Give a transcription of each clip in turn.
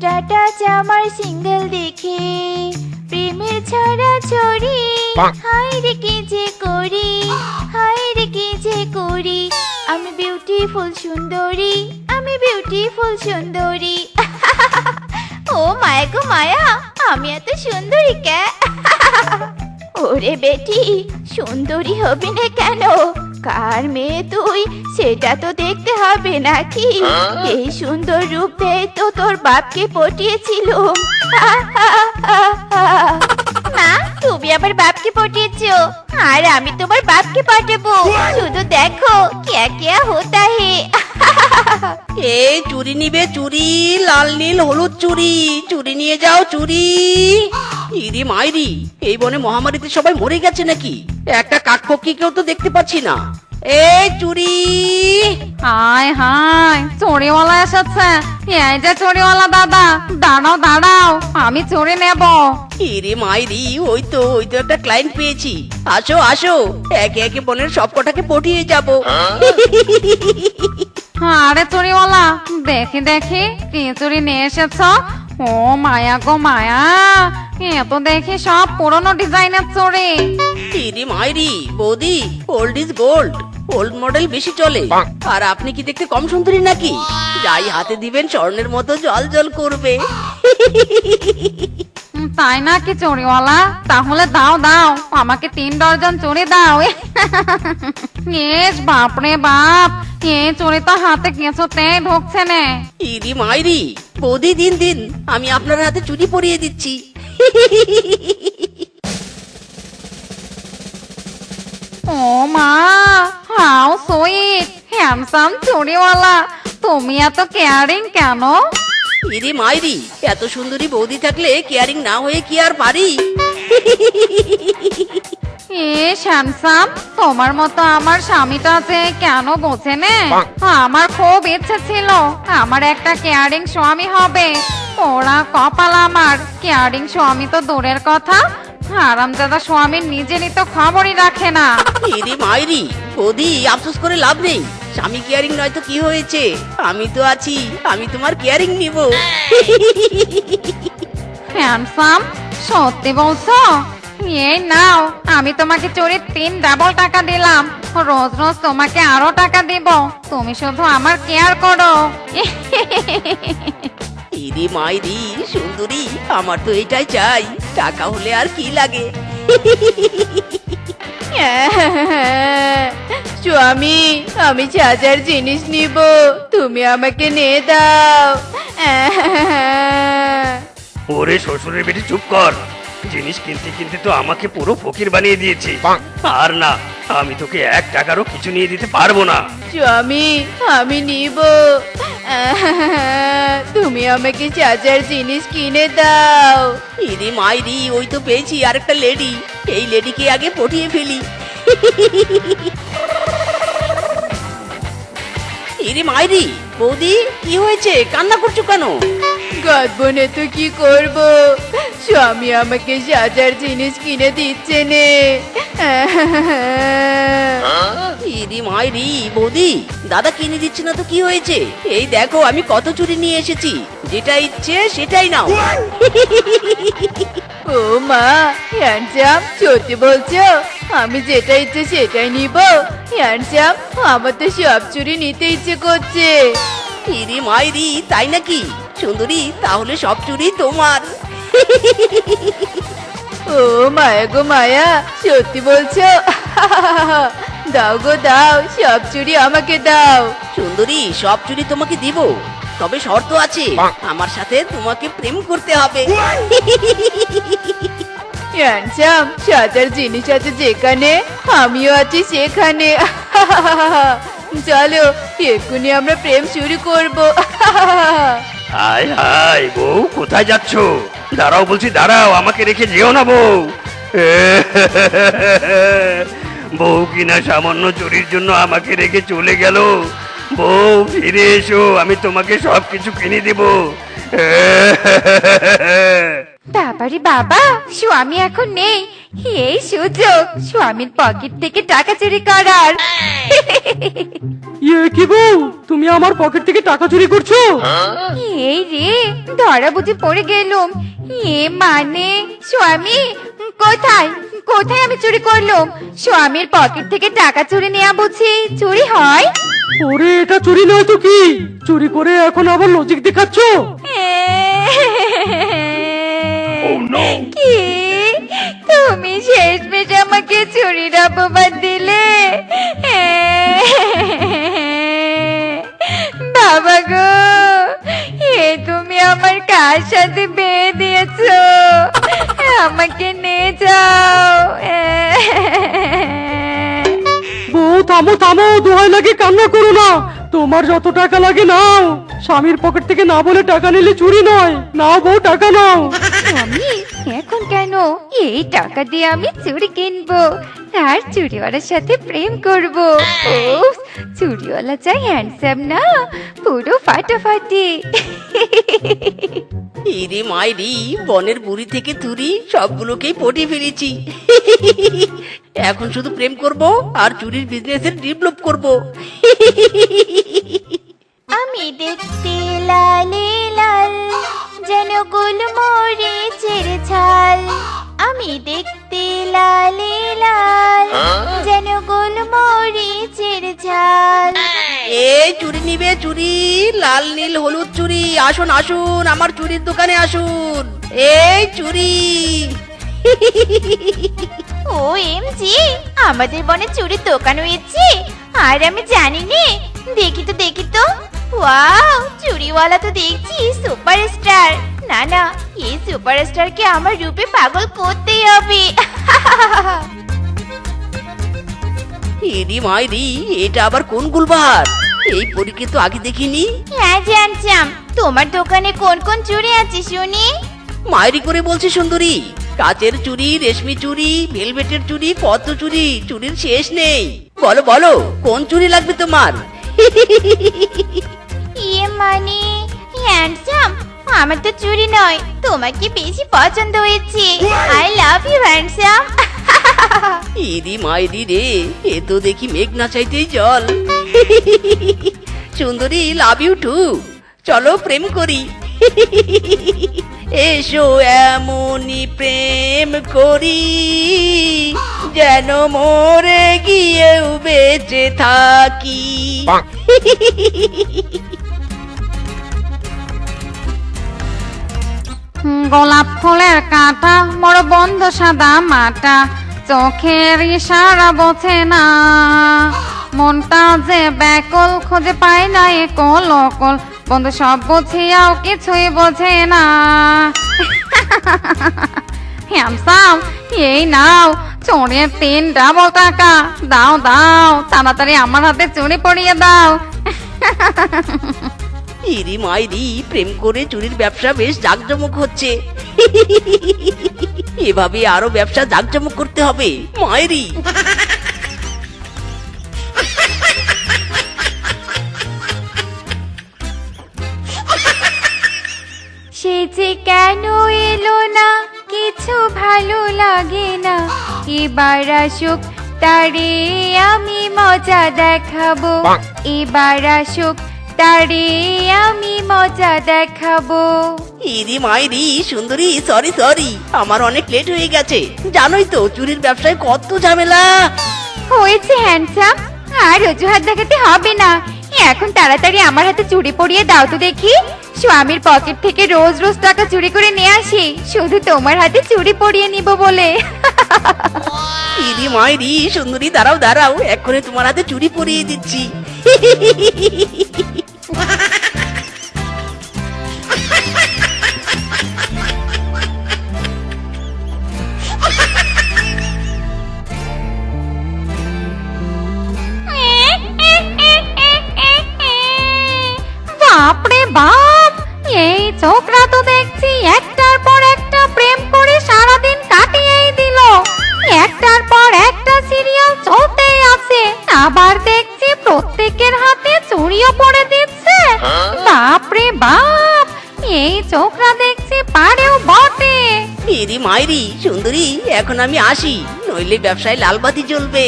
Touch আমার single দেখে। প্রেমের ছাড়া ছড়ি। হাই রে কি যে করি হাই রে কি যে করি। আমি বিউটিফুল সুন্দরী আমি বিউটিফুল সুন্দরী। ও মায়া গো মায়া আমি এত সুন্দরী কে? ওরে বেটি সুন্দরী হবি না কেন? কার মেয়ে তুই? সেটা তো দেখতে হবে নাকি? হ্যাঁ? এই সুন্দর রূপ দেয় তো তোর বাপকে পটিয়েছিল। মা তুমি আমার বাপকে পটিয়েছো। আর আমি তোমার বাপকে পাঠাবো। শুধু দেখো কে কে হতা হে। এই চুরি নিবে চুরি লাল নীল হলুদ চুরি চুরি নিয়ে যাও চুরি। ইরি মাইরি এই বনে মহামারীতে সবাই মরে গেছে নাকি? একটা কাঠপক্ষী কেউ তো দেখতে পাচ্ছি না। এই চুরি। হায় হায় চুরিওয়ালা এসেছে। এই যে চুরিওয়ালা দাদা দাঁড়াও দাঁড়াও আমি চুরি নেব। ইরে মাইরি ওই তো ওই তো একটা ক্লায়েন্ট পেয়েছি। আসো আসো একে একে বনের সব কটাকে পটিয়ে যাব আরে চুরিওয়ালা দেখি দেখি কি চুরি নিয়ে এসেছ? ও মায়া গো মায়া এ তো দেখি সব পুরনো ডিজাইনের চুরি। ইরে মাইরি বৌদি old is gold old model বেশি চলে। আর আপনি কি দেখতে কম সুন্দরী নাকি? যাই হাতে দিবেন স্বর্ণের মতো জল জল করবে। তাই না কি চুরিওয়ালা? তাহলে দাও দাও আমাকে তিন ডজন চুরি দাও। ইস বাপরে বাপ এ হাতে কিছুতেই ঢুকছে না। মাইরি বৌদি দিন দিন আমি আপনার হাতে চুরি পরিয়ে দিচ্ছি। ও মা হাউ সুইট হ্যান্ডসাম চুরিওয়ালা তুমি এত কেয়ারিং কেন? ইরি মাইরি এত সুন্দরী বৌদি থাকলে কেয়ারিং না হয়ে কি আর পারি? হ্যান্ডসাম তোমার মতো আমার স্বামীটা যে কেন বোঝে নে? আমার খুব ইচ্ছে ছিল আমার একটা কেয়ারিং স্বামী হবে। ওরা কপাল আমার কেয়ারিং স্বামী তো দূরের কথা। হারামজাদা স্বামীর নিজেরই তো খবরই রাখে না। ইরি মাইরি বৌদি আফসোস করে লাভ নেই। স্বামী কেয়ারিং নয় তো কি হয়েছে? আমি তো আছি আমি তোমার কেয়ারিং নিব। হ্যান্ডসাম সত্যি বলছো? এই নাও আমি তোমাকে চুরির তিন ডাবল টাকা দিলাম। রোজ রোজ তোমাকে আরও টাকা দিব। তুমি শুধু আমার কেয়ার করো। ইরি মাইরি সুন্দরী আমার তো এটাই চাই। টাকা হলে আর কি লাগে? স্বামী আমি চাচার জিনিস নিব তুমি আমাকে নিয়ে দাও। ওরে শ্বশুরের বেটি চুপ কর। জিনিস কিনতে কিনতে তো আমাকে পুরো ফকির বানিয়ে দিয়েছি। আর না আমি তোকে এক টাকারও কিছু নিয়ে দিতে পারব না। স্বামী আমি নিব। তুমি আমাকে চাচার জিনিস কিনে দাও। ইরি মাইরি ওই তো পেয়েছি আরেকটা লেডি। এই লেডিকে আগে পটিয়ে ফেলি। ইরি মাইরি বৌদি কি হয়েছে? কান্না করছ কেন? গদবনে তো কি করব? স্বামী আমাকে সাজার জিনিস কিনে দিচ্ছে নে। ইরি মাইরি বৌদি দাদা কিনে দিচ্ছে না তো কি হয়েছে? এই দেখো আমি কত চুরি নিয়ে এসেছি। যেটা ইচ্ছে সেটাই নাও। ও মা হ্যান্ডসাম সত্যি বলছো? আমি যেটা ইচ্ছে সেটাই নিব। হ্যান্ডসাম আমার তো সব চুরি নিতে ইচ্ছে করছে। ইরি মাইরি তাই নাকি? সুন্দরী তাহলে সব চুরি তোমার। ও মায়া গো মায়া সত্যি বলছো? দাও গো দাও সব চুরি আমাকে দাও। সুন্দরী সব চুরি তোমাকে দিব। তবে শর্ত আছে আমার সাথে তোমাকে প্রেম করতে হবে। হ্যান্ডসাম সাজার জিনিস আছে যেখানে আমিও আছি সেখানে চলো এক্ষুনি আমরা প্রেম শুরু করব হাই হাই বউ কোথায় যাচ্ছ দাঁড়াও বলছি দাঁড়াও আমাকে রেখে যেও না বউ বউ কিনা সামান্য চুরির জন্য আমাকে রেখে চলে গেল বউ ফিরে এসো আমি তোমাকে সব কিছু কিনে দেব বাবারে বাবা স্বামী এখন নেই। এই সুযোগ স্বামীর পকেট থেকে টাকা চুরি করার। ইয়ে কি গো তুমি আমার পকেট থেকে টাকা চুরি করছ? এই রে ধরা বুঝে পড়ে গেলুম। এ মানে স্বামী কোথায়? কোথায় আমি চুরি করলাম? স্বামীর পকেট থেকে টাকা চুরি নেওয়া বুঝি চুরি হয়? ওরে এটা চুরি নয় তো কি? চুরি করে এখন আবার লজিক দেখাচ্ছ? কি? তুমি শেষমেশ আমাকে চুরির অপবাদ দিলে? বাবা গো এ তুমি আমার কার সাথে বিয়ে দিয়েছ? আমাকে নিয়ে যাও। বউ থামো থামো দোহাই লাগে কান্না করো না। তোমার যত টাকা লাগে নাও। স্বামীর পকেট থেকে না বলে টাকা নিলে চুরি নয়। নাও বউ টাকা নাও। আমি এখন কেন? এই টাকা দিয়ে আমি চুড়ি কিনবো আর চুড়িওয়ালার সাথে প্রেম করব। উফ, চুড়িওয়ালা চাই হ্যান্ডসাম না পুরো ফাটাফাটি। ইরে মাইরি বনের বুড়ি থেকে তুরি সবগুলোকেই পটে ফেলেছি। এখন শুধু প্রেম করব আর চুরির বিজনেসের ডেভেলপ করব। আমি দেখতে লালে লাল যেন গোলমরিচের ঝাল আমি দেখতে লালে লাল যেন গোলমরিচের ঝাল এই চুরি নিবে চুরি লাল নীল হলুদ চুরি আসুন আসুন আমার চুরির দোকানে আসুন। এই চুরি। ও এম জি আমাদের বনে চুরির দোকান হয়েছে। আর আমি জানি নে দেখি তো দেখি তো। ওয়াও চুরিওয়ালা তো দেখছি সুপারস্টার না না এই সুপারস্টারকে আমার রূপে পাগল করতেই হবে। এরি মাইরি এটা আবার কোন গুলবাহার? এই পরীকে তো আগে দেখিনি। হ্যাঁ জানছাম তোমার দোকানে কোন কোন চুড়ি আছে শুনি? মায়েরি করে বলছি সুন্দরী কাচের চুড়ি রেশমি চুড়ি ভেলভেটের চুড়ি পদ্ম চুড়ি চুড়ির শেষ নেই। বলো বলো কোন চুড়ি লাগবে তোমার? তোমাকে বেশি পছন্দ হয়েছে। আই লাভ ইউ হ্যান্ডসাম ইরি মাইরি রে এ তো দেখি মেঘ না চাইতেই জল। সুন্দরী লাভ ইউ টু চলো প্রেম করি। এসো এমনই প্রেম করি যেন মরে গিয়েও বেঁচে থাকি। গোলাপ ফুলের কাঁটা, বড় বন্ধ সাদা মাটা, চোখের ইশারা বোঝে না। মনটা যে ব্যাকল খুঁজে পায় না এ কল অকল বন্ধু সব বুঝিয়াও কিছুই বোঝে না। হ্যামসাম এই নাও, চোরের তিন ডাবল টাকা, দাও দাও, তাড়াতাড়ি আমার হাতে চুরি পড়িয়ে দাও। ইরি মাইরি প্রেম করে চুরির ব্যবসা বেশ জাঁকজমক হচ্ছে। এভাবে আরও ব্যবসা জাঁকজমক করতে হবে মায়েরি সে যে কেন এলো না কিছু ভালো লাগে না। এবার আসুক তারে আমি মজা দেখাবো। এবার আসুক তারে আমি মজা দেখাবো। ইরি মাইরি সুন্দরী সরি সরি আমার অনেক লেট হয়ে গেছে। জানোই তো চুরির ব্যবসায় কত ঝামেলা। হয়েছে হ্যান্ডসাম আর অজুহাত দেখাতে হবে না। এখন তাড়াতাড়ি আমার হাতে চুড়ি পরিয়ে দাও তো দেখি। স্বামীর পকেট থেকে রোজ রোজ টাকা চুরি করে নিয়ে আসি। শুধু তোমার হাতে চুরি পরিয়ে নিব বলে। ইরি মাইরি সুন্দরী দাঁড়াও দাঁড়াও এক্ষুনি তোমার হাতে চুরি পরিয়ে দিচ্ছি। বাপরে বাপ, এই ছোকরা তো দেখছি একটার পর একটা প্রেম করে সারাদিন কাটিয়েই দিল। একটার পর একটা সিরিয়াল চলতেই আছে, আবার দেখছি প্রত্যেকের হাতে চুড়িও পড়ে ইরি মাইরি, সুন্দরী, এখন আমি আসি, নইলে ব্যবসায় লালবাতি জ্বলবে।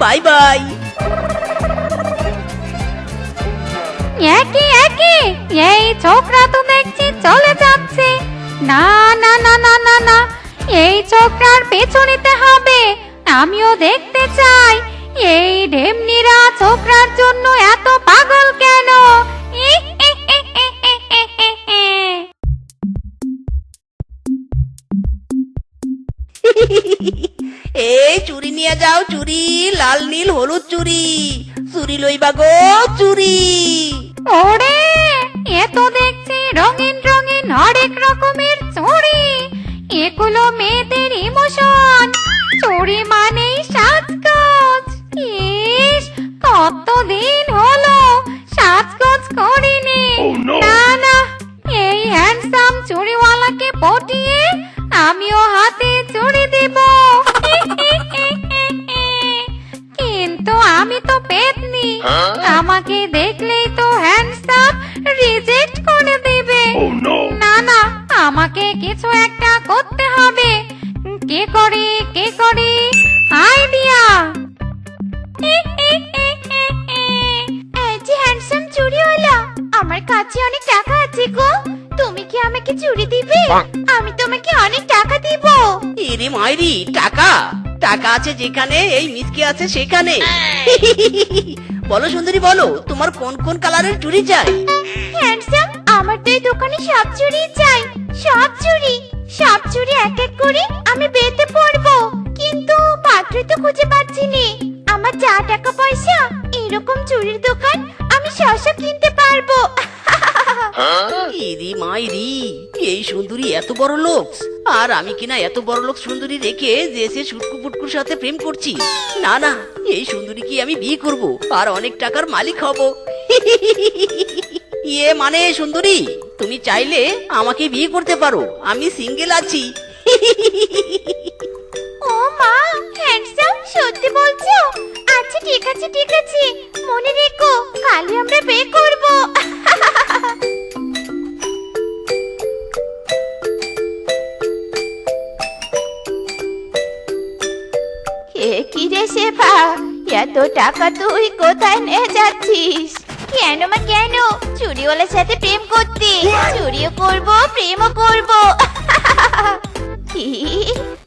Bye bye. একই একই এই ছোকরা তো দেখছি চলে যাচ্ছে। না না না না না না, এই ছোকরার পেছু নিতে হবে। আমিও দেখতে চুরি লাল নীল হলুদ চুরি। চুরি লইবা গো চুরি। ওরে এ তো দেখছি রঙিন রঙিন হরেক রকমের চুরি। এগুলো মেয়েদের ইমোশন। চুড়ি মানেই সাজগোজ। ইস কতদিন হলো সাজগোজ করিনি। না না এই হ্যান্ডসাম চুরিওয়ালাকে পটিয়ে আমিও হাতে আমাকে দেখলেই তো হ্যান্ডসাম রিজেক্ট করে দেবে। না না আমাকে কিছু একটা করতে হবে। কে করে কে করে? আইডিয়া এই যে হ্যান্ডসাম চুড়িওয়ালা আমার কাছে অনেক টাকা আছে গো। তুমি কি আমাকে চুড়ি দিবে? আমি তোমাকে অনেক টাকা দিব। ইরি মাইরি টাকা? টাকা আছে যেখানে এই মিসকে আছে সেখানে। বলো সুন্দরী বলো তোমার কোন কোন কালারের চুড়ি চাই? হ্যান্ডসাম আমার তো এই দোকানে সব চুড়ি চাই। সব চুড়ি সব চুড়ি এক এক করে আমি বেতে পড়ব কিন্তু পাত্র তো খুঁজে পাচ্ছি নে। আমার যা টাকা পয়সা এরকম চুড়ির দোকান আমি সব কিনতে পারব। ইরি মাইরি এই সুন্দরী এত বড় লোক। আর আমি কিনা এত বড় লোক সুন্দরী রেখে যে সে সুটকু পুটকুর সাথে প্রেম করছি? না না, এই সুন্দরী কি আমি বিয়ে করব আর অনেক টাকার মালিক হব? ইয়ে মানে সুন্দরী, তুমি চাইলে আমাকে বিয়ে করতে পারো, আমি সিঙ্গেল আছি। ও মা হ্যান্ডসাম সত্যি বলছো? আচ্ছা ঠিক আছে ঠিক আছে। মনে রেখো, কালই আমরা বিয়ে করব। রে শেফা এত টাকা তুই কোথায় নিয়ে যাচ্ছিস? কেন মা, কেন? চুরিওয়ালার সাথে প্রেম করতে। চুরিও করব প্রেমও করব। কি?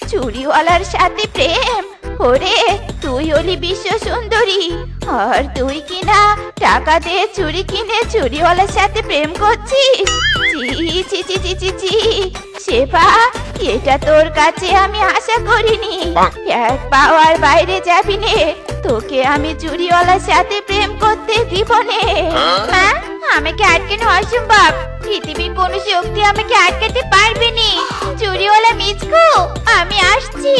চুরিওয়ালার সাথে প্রেম? ওরে, তুই হলি বিশ্ব সুন্দরী। আর তুই কিনা টাকা দিয়ে চুরি কিনে চুরিওয়ালার সাথে প্রেম করছিস? ছি ছি ছি ছি ছি। শেফা এটা তোর কাছে আমি আশা করিনি। এক পাওয়ার বাইরে যাবি নে। তোকে আমি চুরিওয়ালার সাথে প্রেম করতে দিব নে। মা আমাকে আটকানো অসম্ভব। পৃথিবীর কোনো শক্তি আমাকে আটকাতে পারবে নি। চুরিওয়ালা মিচকু আমি আসছি।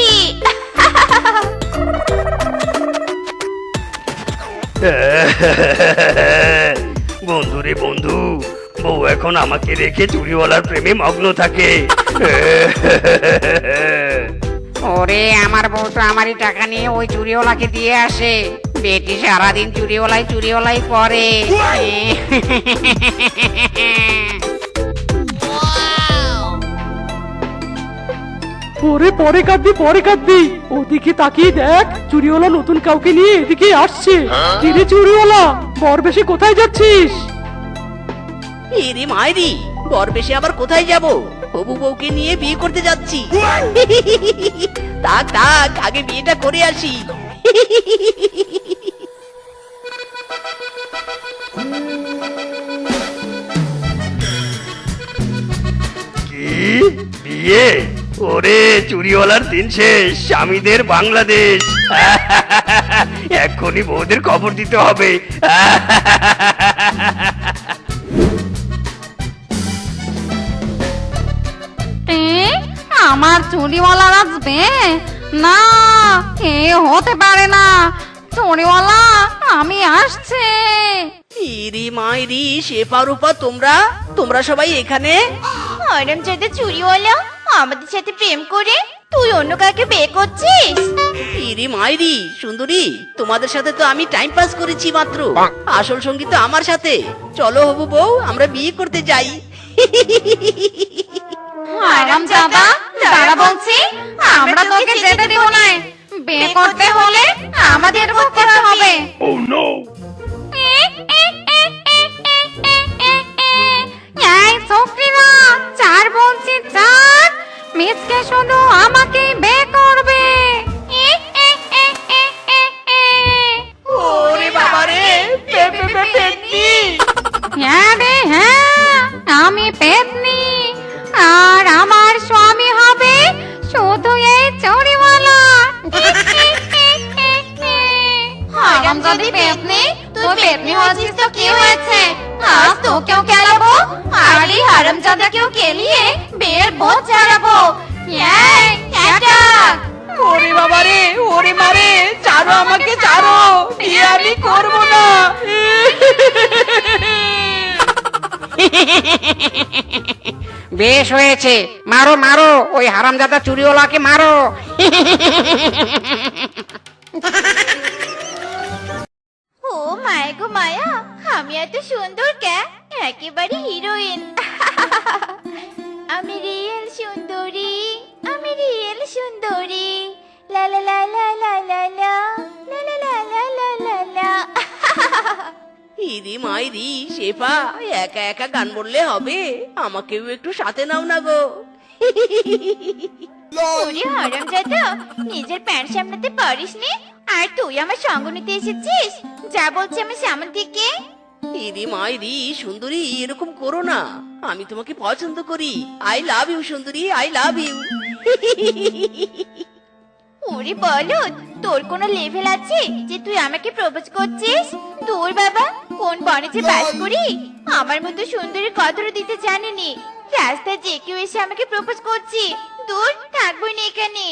বন্ধু রে বন্ধু বউ এখন আমাকে রেখে চুরিওয়ালার প্রেমে মগ্ন থাকে। ওরে আমার বউ তো আমারই টাকা নিয়ে ওই চুরিওয়ালাকে দিয়ে আসে। বেটি সারাদিন চুরিওয়ালাই চুরিওয়ালাই করে। পরে পরে কাঁদবি পরে কাঁদবি। ওদিকে তাকিয়ে দেখ চুরিওয়ালা নতুন কাউকে নিয়ে এদিকে আসছে। কিরে চুরিওয়ালা বর বেশি কোথায় যাচ্ছিস? ইরি মাইরি বর বেশি আবার কোথায় যাব? হবু বউকে নিয়ে বিয়ে করতে যাচ্ছি। থাক থাক, আগে বিয়েটা করে আসি। বিয়ে? ওরে, চুরিওয়ালার দিন শেষ, স্বামীদের বাংলাদেশ। এক্ষুনি বউদের খবর দিতে হবে। আমার চুরিওয়ালা আসবে না এ হতে পারে না। চুরিওয়ালা আমি আসছে। ইরি মাইরি শেফা রূপা তোমরা? তোমরা সবাই এখানে? অরম যাতে চুরিওয়ালা আমাদের সাথে প্রেম করে তুই অন্য কাকে বিয়ে করছিস? ইরি মাইরি সুন্দরী তোমাদের সাথে তো আমি টাইম পাস করেছি মাত্র। আসল সঙ্গী তো আমার সাথে। চলো হবু বউ আমরা বিয়ে করতে যাই। আরাম দাদা দাঁড়া বলছি আমরা তোকে যেতে দিব না বিয়ে করতে হলে আমাদের ভোগ করতে হবে চার বলছি চার মিসকে শুধু আমাকেই বে করবে ওরে বাবা রে পেতনি হ্যাঁ রে হ্যাঁ আমি পেতনি আর আমার স্বামী হবে শুধু এই চড়িওয়ালা। হারাম যদি পেতনি তুই পেতনি হচ্ছিস তো কি হয়েছে? আজ তোকেও খেলাবো আর এই হারাম কেউ কেলিয়ে বের বোধ ছাড়াবো ওরে বাবা রে ওরে মারে ছাড়ো আমাকে ছাড়ো। বিয়ে আমি করব না। বেশ হয়েছে মারো মারো ওই হারামজাদা চুরিওয়ালাকে মারো ও মায় গো মায়া আমি এত সুন্দর কে একেবারে হিরোইন আমি রিয়েল সুন্দরী আমি রিয়েল সুন্দরী লা লা লা লা লা লা লা লা লা লা ইরি মাইরি শেফা একা একা গান বললে হবে। আমাকেও একটু সাথে নাও না গো। ওরে হরম জাদা নিজের প্যান্ট সামলাতে পারিস নি? আর তুই আমার সঙ্গ নিতে এসেছিস? যা বলছি আমি সামন থেকে। ইরি মাইরি সুন্দরী এরকম করো না। আমি তোমাকে পছন্দ করি। আই লাভ ইউ সুন্দরী আই লাভ ইউ ওরে বলদ তোর কোনো লেভেল আছে যে তুই আমাকে প্রপোজ করছিস? তোর বাবা কোন বনে যে বাস করি? আমার মতো সুন্দরী কদর দিতে জানেনি। রাস্তায় যে কেউ এসে আমাকে প্রপোজ করছি দূর থাকব না এখানে।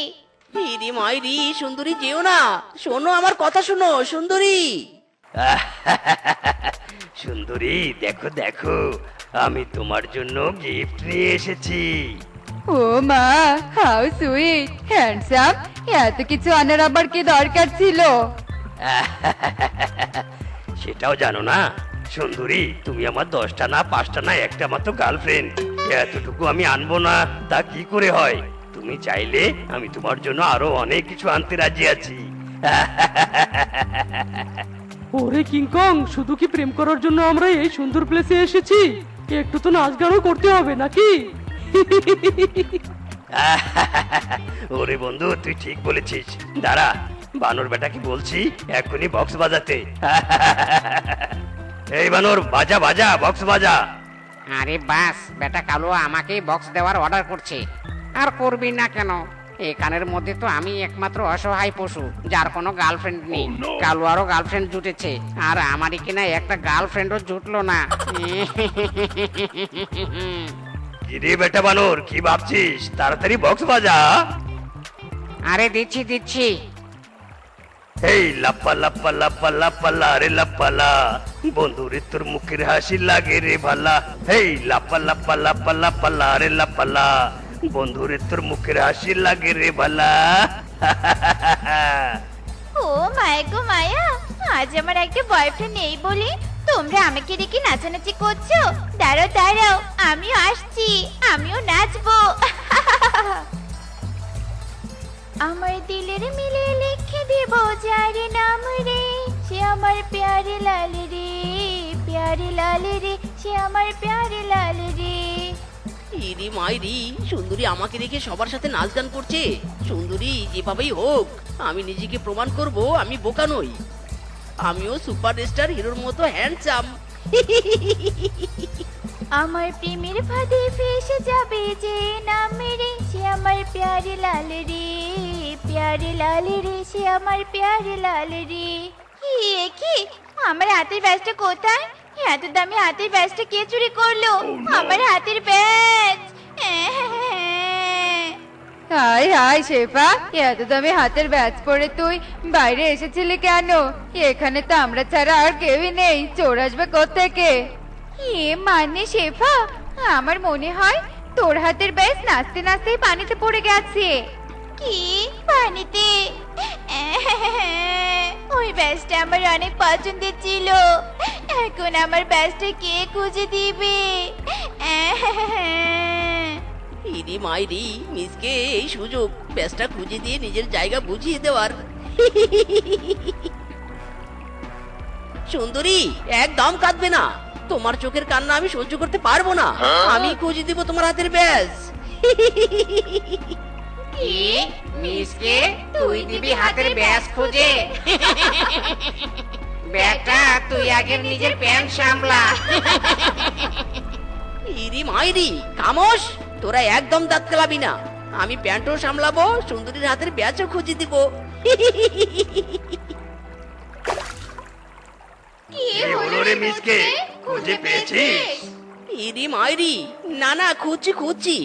ইরি মাইরি সুন্দরী যেও না। শোনো আমার কথা শোনো সুন্দরী। সুন্দরী দেখো দেখো আমি তোমার জন্য গিফট নিয়ে এসেছি। ও মা হাউ সুইট হ্যান্ডসাম এত কিছু আনার আবার কি দরকার ছিল? সেটাও জানো না সুন্দরী তুমি আমার দশটা না পাঁচটা না একটা মাত্র গার্লফ্রেন্ড এতটুকু আমি আনব না তা কি করে হয়? তুমি চাইলে আমি তোমার জন্য আরও অনেক কিছু আনতে রাজি আছি। ওরে কিংকং শুধু কি প্রেম করার জন্য আমরা এই সুন্দর প্লেসে এসেছি? একটু তো নাচ গানও করতে হবে নাকি? ওরে বন্ধু তুই ঠিক বলেছিস। দাঁড়া বানর বেটাকে বলছি এক্ষুনি বক্স বাজাতে। এই বানর বাজা বাজা বক্স বাজা। আরে বাস বেটা কালো আমাকেই বক্স দেওয়ার অর্ডার করছে। আর করবি না কেন? এই কানের মধ্যে তো আমি একমাত্র অসহায় পশু যার কোনো গার্লফ্রেন্ড নেই। কালো আরও গার্লফ্রেন্ড জুটেছে আর আমারই কিনা একটা গার্লফ্রেন্ডও জুটলো না। কিরে বেটা বানর কি ভাবছিস? তাড়াতাড়ি বক্স বাজা। আরে দিচ্ছি দিচ্ছি। এই লাপ্পা লাপ্পা লাপ্পা লাপ্পা লা রে লাপ্পা লা। বন্ধু রে তোর মুখের হাসি লাগে রে ভালা। এই লাপ্পা লাপ্পা লাপ্পা লাপ্পা লা রে লাপ্পা লা। বন্ধু রে তোর মুখের হাসি লাগে রে ভালা। ও মায়া গো মায়া আজ আমার একটা বয়ফ্রেন্ড নেই বলে। তোমরা আমাকে রেখে নাচানাচি করছ? দাঁড়াও দাঁড়াও, আমিও আসছি, আমিও নাচবো। আমার দিলের মিলে লিখে দেব যার নাম রে, সে আমার প্যারে লাল রে, প্যারে লাল রে, সে আমার প্যারে লাল রে। ইরি মাইরি, সুন্দরী আমাকে দেখে সবার সাথে নাচ গান করছে। সুন্দরী যেভাবেই হোক, আমি নিজেকে প্রমাণ করব, আমি বোকা নই। আমিও সুপারস্টার হিরোর মতো হ্যান্ডসাম আমার প্রেমের ফাঁদে ফেসে যাবে যে নামে রে সে আমার প্যারে লাল রে প্যারে লাল রে সে আমার প্যারে লাল রে। কি এ কি? আমার হাতের ব্যাজটা কোথায়? এত দামি হাতের ব্যাজটা কে চুরি করল? আমার হাতের ব্যাজ হাই হাই শেফা এত দামি হাতের ব্যাচ পরে তুই বাইরে এসেছিলি কেন? এখানে তো আমরা ছাড়া আর কেউই নেই, চোর আসবে থেকে এ মানে শেফা, আমার মনে হয় তোর হাতের ব্যাস নাচতে নাচতেই পানিতে পড়ে গেছে। কি? পানিতে? ওই ব্যাজটা আমার অনেক পছন্দের ছিল। এখন আমার ব্যাজটা কে খুঁজে দিবে? ইরি মাইরি মিসকে এই সুযোগ ব্যাসটা খুঁজে দিয়ে নিজের জায়গা বুঝিয়ে দেওয়ার। সুন্দরী একদম কাঁদবে না। তোমার চোখের কান্না আমি সহ্য করতে পারব না। আমি খুঁজে দিব তোমার হাতের ব্যাস। কি? মিসকে তুই দিবি হাতের ব্যাস খুঁজে? বেটা তুই আগের নিজের প্যান্ট সামলা। ইরি মাইরি খামোশ। তোরা একদম দাঁত কেলাবি না। আমি প্যান্টও সামলাবো সুন্দরীর হাতের ব্যাচও খুঁজে দিব। মিসকে? খুঁজে পেয়েছিস? ইরি মাইরি না না খুঁজছি খুঁজছি।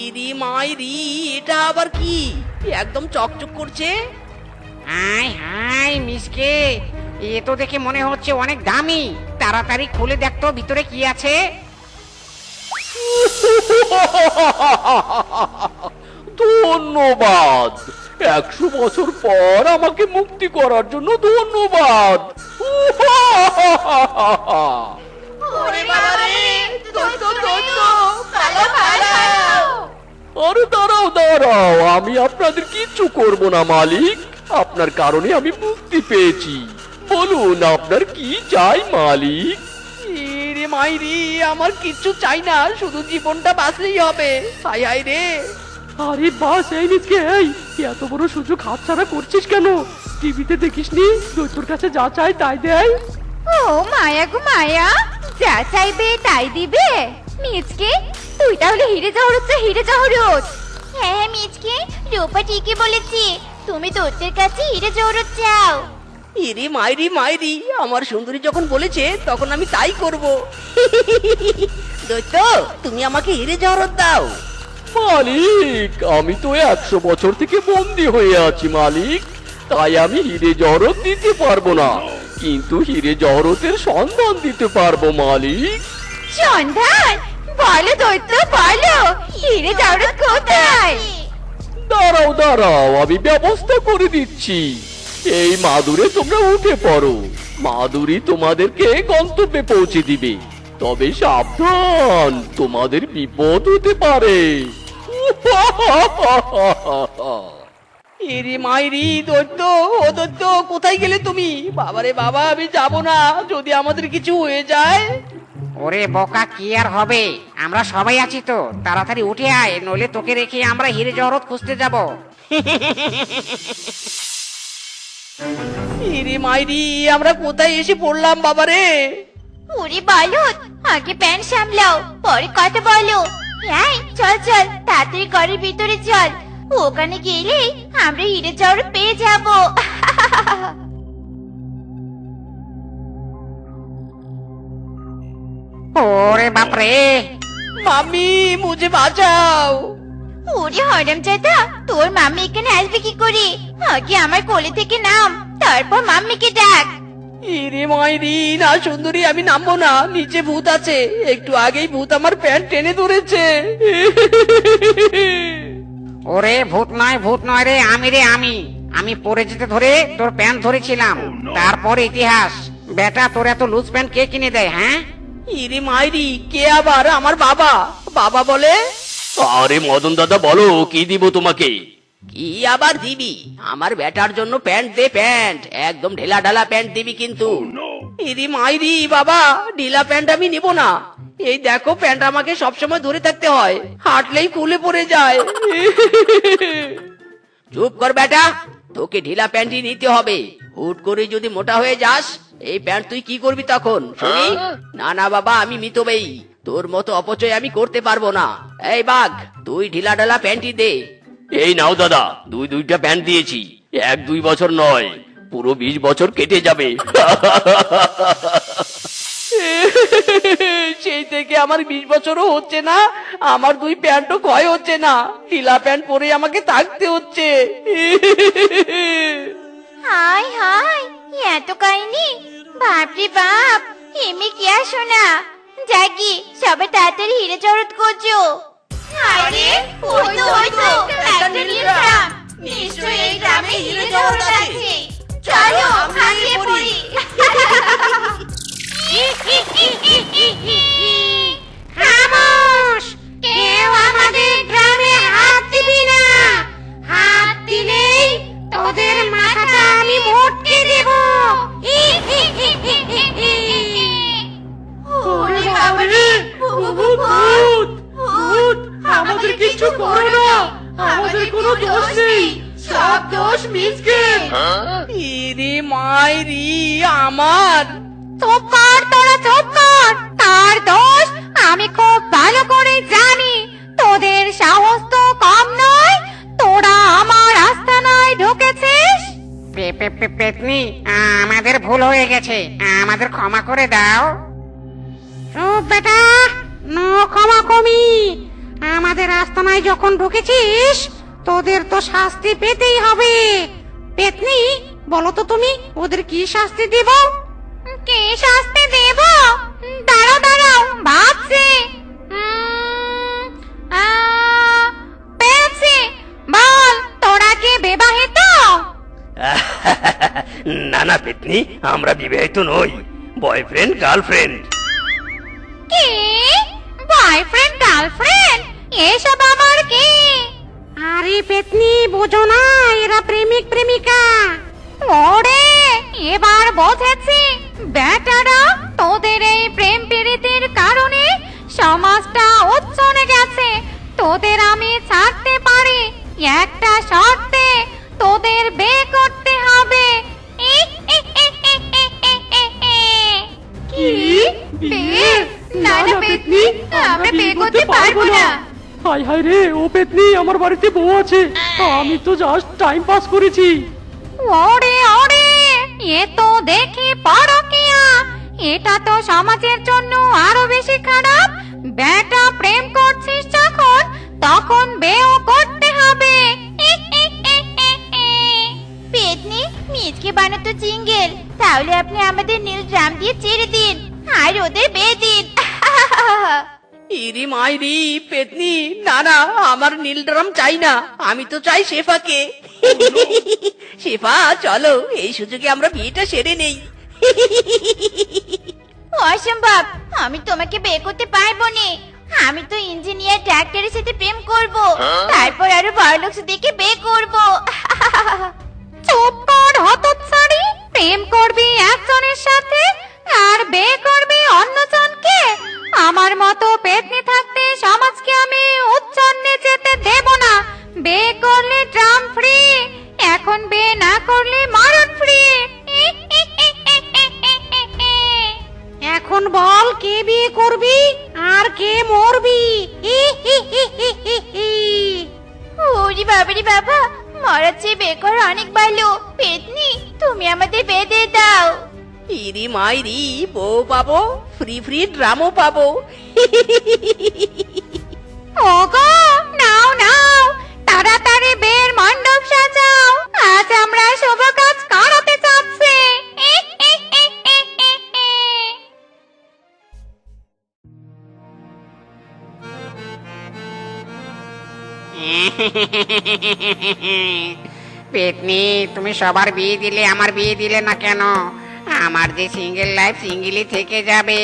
ইরি মাইরি এটা আবার কি? একদম চকচক করছে। হাই হাই মিসকে। এ তো দেখে মনে হচ্ছে অনেক দামি। তাড়াতাড়ি খুলে দেখতো ভিতরে কি আছে। ধন্যবাদ। একশো বছর পর আমাকে মুক্তি করার জন্য ধন্যবাদ। আরে দাঁড়াও দাঁড়াও। আমি আপনাদের কিচ্ছু করব না মালিক। আপনার কারণে আমি মুক্তি পেয়েছি। বলুন আপনার কি চাই মালিক? ইরে মাইরি আমার কিচ্ছু চাই না শুধু জীবনটা বাঁচলেই হবে। হাই হাই রে। আরে বাস এই মিসকে এই এত বড় সুযোগ হাতছাড়া করছিস কেন? টিভিতে দেখিসনি দৈত্যর কাছে যা চাই তাই দেয়। ও মায়া গো মায়া যা চাইবে তাই দিবে। মিচকে তুই তাহলে হিরে জহরত হিরে জহরত হ্যাঁ হ্যাঁ মিচকে রূপা ঠিকই বলেছি। তুমি দৈত্যের কাছে হিরে জহরত চাও ইরি মাইরি মাইরি আমার সুন্দরী যখন বলেছে তখন আমি তাই করব। দৈত্য তুমি আমাকে হিরে জহরত দাও। মালিক আমি তো একশো বছর থেকে বন্দি হয়ে আছি মালিক। তাই আমি হিরে জহরত দিতে পারব না। কিন্তু হিরে জহরতের সন্ধান দিতে পারব মালিক। সন্ধান? বলো দৈত্য বলো। হিরে জহরত কোথায়? দাঁড়াও দাঁড়াও আমি ব্যবস্থা করে দিচ্ছি। এই মাদুরে তোমরা উঠে পড়ো। মাদুরি তোমাদেরকে গন্তব্যে পৌঁছে দিবে। তবে সাবধান তোমাদের বিপদ হতে পারে। ইরি মাইরি দৈত্য ও দৈত্য কোথায় গেলে তুমি? বাবারে বাবা আমি যাব না যদি আমাদের কিছু হয়ে যায়। ওরে বোকা কি আর হবে? আমরা সবাই আছি তো তাড়াতাড়ি উঠে আয় নইলে তোকে রেখে আমরা হিরে জহরত খুঁজতে যাব। ইরি মাইরি আমরা কোথায় এসে পড়লাম বাবারে? ওরে বালুত আগে প্যান্ট সামলাও পরে কথা বলো। এই চল চল তাড়াতাড়ি ঘরের ভিতরে চল। ওখানে গেলেই আমরা হিরে জহরত পেয়ে যাব। ওরে বাপরে। মাম্মি মুঝে বাঁচাও। ওরে হরম চাচা তোর মাম্মি এখানে আসবে কি করে? আগে আমার কোলে থেকে নাম তারপর মাম্মিকে ডাক। ইরে মাইরি না সুন্দরী আমি নামবো না নিচে ভূত আছে। একটু আগেই ভূত আমার প্যান্ট টেনে ধরেছে। ওরে ভূত নয় ভূত নয় রে আমি রে আমি। আমি পরে যেতে ধরে তোর প্যান্ট ধরেছিলাম। তারপর ইতিহাস। বেটা তোর এত লুজ প্যান্ট কে কিনে দেয় হ্যাঁ? ইরে মাইরি কে আবার? আমার বাবা। বাবা বলে? আরে মদন দাদা বলো কি দিব তোমাকে? কি আবার দিবি? আমার বেটার জন্য প্যান্ট দে প্যান্ট। একদম ঢেলা ঢালা প্যান্ট দিবি কিন্তু। ইরি মাইরি বাবা ঢিলা প্যান্ট আমি নিব না। এই দেখো প্যান্ট আমাকে সবসময় ধরে থাকতে হয়। হাঁটলেই খুলে পড়ে যায়। চুপ কর বেটা তোকে ঢিলা প্যান্টই নিতে হবে। হুট করে যদি মোটা হয়ে যাস এই প্যান্ট তুই কি করবি তখন? না না বাবা আমি মিতবেই তোর মতো অপচয় আমি করতে পারব না। এই বাঘ তুই ঢিলা ঢালা প্যান্টই দে। এই নাও দাদা দুই দুইটা প্যান্ট দিয়েছি। এক দুই বছর নয় পুরো বিশ বছর কেটে যাবে। সেই থেকে আমার বিশ বছরও হচ্ছে না আমার দুই প্যান্টও ক্ষয় হচ্ছে না। ঢিলা প্যান্ট পরে আমাকে থাকতে হচ্ছে। হাই হাই এত কাহিনী? বাপরে বাপ এমনি কি আসো না জাগি সবাই তাড়াতাড়ি হিরে জড়ত করছ। আরে ওই তো ওই তো একটা নীল গ্রাম। নিশ্চয়ই এই গ্রামে হিরে জড়ত আছে। চলো হারিয়ে পড়ি। খামোশ কেউ আমাদের গ্রামে হাত দিবি না। হাত দিলেই তোদের মাথাটা আমি মোটকে দেব। ওরে বাবারে ভূত ভূত ভূত আমাদের কিছু করো না। আমাদের কোনো দোষ নেই। সব দোষ মিসকে ইরে মাইরি আমার। চুপ তোরা চুপ তার দোষ আমি খুব ভালো করে জানি। তোদের সাহস তো কম নয়। তোরা আমার আস্তানায় ঢুকেছিস। পে- পে- পে- পেতনি আমাদের ভুল হয়ে গেছে। আমাদের ক্ষমা করে দাও। চুপ বেটা নো ক্ষমা কমি। আমাদের আস্তানায় যখন ঢুকেছিস তোদের তো শাস্তি পেতেই হবে। পেতনি বলো তো তুমি ওদের কি শাস্তি দিব? কে শাস্তি দেব? দাঁড়াও দাঁড়াও ভাবছি। পেয়েছি। বল তোরা কি বিবাহিত? না না পেতনি আমরা বিবাহিত নই। Boyfriend girlfriend. কি? বয়ফ্রেন্ড গার্লফ্রেন্ড এসব আমার কি? আরে পেতনি বোঝো না এরা প্রেমিক প্রেমিকা। ওরে এবার বুঝেছি। বেটারা তোদের এই প্রেম পীড়িতের কারণে সমাজটা উচ্ছনে গেছে। তোদের আমি ছাড়তে পারি একটা শর্তে তোদের বে করতে হবে। কি? বিয়ে? না না পেতনি আমরা বিয়ে করতে পারব না। হাই হাই রে ও পেতনি আমার বাড়িতে বউ আছে। আমি তো জাস্ট টাইম পাস করেছি। ওরে ওরে এ তো দেখি পরকিয়া। এটা তো সমাজের জন্য আরও বেশি খারাপ। বেটা প্রেম করছিস যখন তখন বেও করতে হবে। পেতনি মিজকে বানাতো চিঙ্গেল তাহলে আপনি আমাদের নীল ড্রাম দিয়ে ছেড়ে দিন। আর ওদের বেয়ে দিন। ইরি মাইরি পেতনি না না আমার নীল ড্রাম চাই না। আমি তো চাই শেফাকে। শেফা চলো এই সুযোগে আমরা বিয়েটা সেরে নেই। অসম্ভব আমি তোমাকে বিয়ে করতে পারব না। আমি তো ইঞ্জিনিয়ার ডাক্তারের সাথে প্রেম করব। তারপর আরও বড় দেখে বিয়ে করব। চুপ কর হতচ্ছাড়ি প্রেম করবি একজনের সাথে আর বে করবি অন্যজনকে। আমার মতো পেতনি থাকতে সমাজকে আমি উচ্ছন্নে যেতে দেব না। বে করলে ড্রাম ফ্রি এখন বে না করলে মারণ ফ্রি এখন বল কে বিয়ে করবি আর কে মরবি। ওরে বাবারে বাবা, মরার চেয়ে বিয়ে করা অনেক ভালো। পেতনি, তুমি আমাদের দিয়ে দাও। ইরি মাইরি বউ পাবো ফ্রি ফ্রি ড্রামও পাবো। ওগো নাও নাও তাড়াতাড়ি বের মণ্ডপ সাজাও। আজ আমরা শুভ কাজ করাতে চাচ্ছি। পেতনি তুমি সবার বিয়ে দিলে আমার বিয়ে দিলে না কেন? আমার যে সিঙ্গেল লাইফ সিঙ্গেলই থেকে যাবে।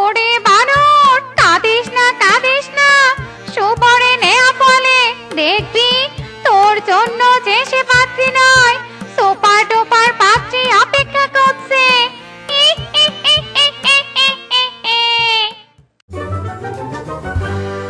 ওরে বানর কাঁদিস না কাঁদিস না। সুপরে নেয়া ফলে দেখবি, তোর জন্য যে সে পাত্রী নয়, সোপার টোপার পাত্রী অপেক্ষা করছে। Thank you.